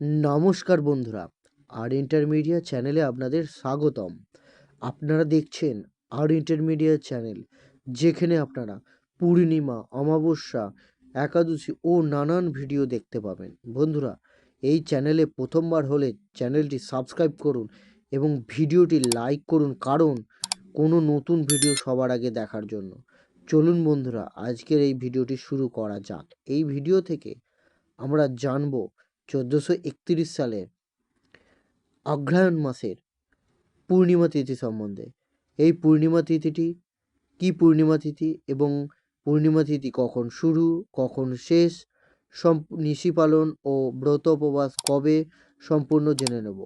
নমস্কার বন্ধুরা, আর ইন্টারমিডিয়া চ্যানেলে আপনাদের স্বাগতম। আপনারা দেখছেন আর ইন্টারমিডিয়া চ্যানেল, যেখানে আপনারা পূর্ণিমা, অমাবস্যা, একাদশী ও নানান ভিডিও দেখতে পাবেন। বন্ধুরা, এই চ্যানেলে প্রথমবার হলে চ্যানেলটি সাবস্ক্রাইব করুন এবং ভিডিওটি লাইক করুন, কারণ কোনো নতুন ভিডিও সবার আগে দেখার জন্য। চলুন বন্ধুরা, আজকের এই ভিডিওটি শুরু করা যাক। এই ভিডিও থেকে আমরা জানব চোদ্দোশো একত্রিশ সালের অগ্রহায়ণ মাসের পূর্ণিমা তিথি সম্বন্ধে। এই পূর্ণিমা তিথিটি কী পূর্ণিমা তিথি এবং পূর্ণিমা তিথি কখন শুরু, কখন শেষ, সম, নিশি পালন ও ব্রত উপবাস কবে সম্পূর্ণ জেনে নেব।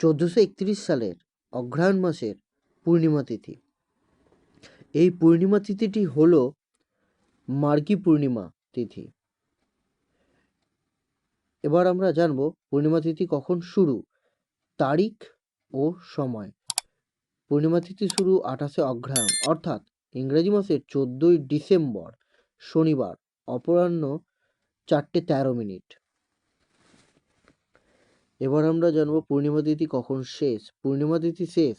চোদ্দোশো একত্রিশ সালের অগ্রহায়ণ মাসের পূর্ণিমা তিথি। এই পূর্ণিমা তিথিটি হল মার্গী পূর্ণিমা তিথি। এবার আমরা জানব পূর্ণিমা তিথি কখন শুরু, তারিখ ও সময়। পূর্ণিমা তিথি শুরু আঠাশে অগ্রহায়ণ অর্থাৎ ইংরেজি মাসের চোদ্দোই ডিসেম্বর, শনিবার, অপরাহ্ন চারটে তেরো মিনিট। এবার আমরা জানব পূর্ণিমা তিথি কখন শেষ, পূর্ণিমা তিথি শেষ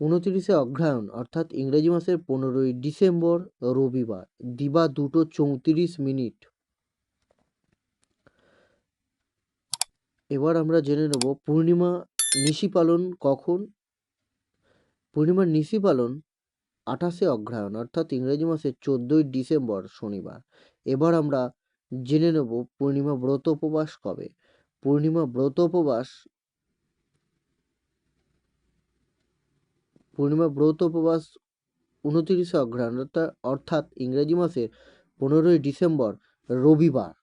উনতিরিশে অগ্রহায়ণ অর্থাৎ ইংরেজি মাসের পনেরোই ডিসেম্বর, রবিবার, দিবা দুটো চৌত্রিশ মিনিট। এবার আমরা জেনে নেব পূর্ণিমা নিশি পালন কখন? পূর্ণিমার নিশি পালন আঠাশে অগ্রহায়ণ, অর্থাৎ ইংরেজি মাসের চোদ্দোই ডিসেম্বর শনিবার। এবার আমরা জেনে নেব পূর্ণিমা ব্রত উপবাস কবে? পূর্ণিমা ব্রত উপবাস পূর্ণিমা ব্রত উপবাস উনতিরিশে অগ্রহায়ণ অর্থাৎ অর্থাৎ ইংরেজি মাসের পনেরোই ডিসেম্বর রবিবার।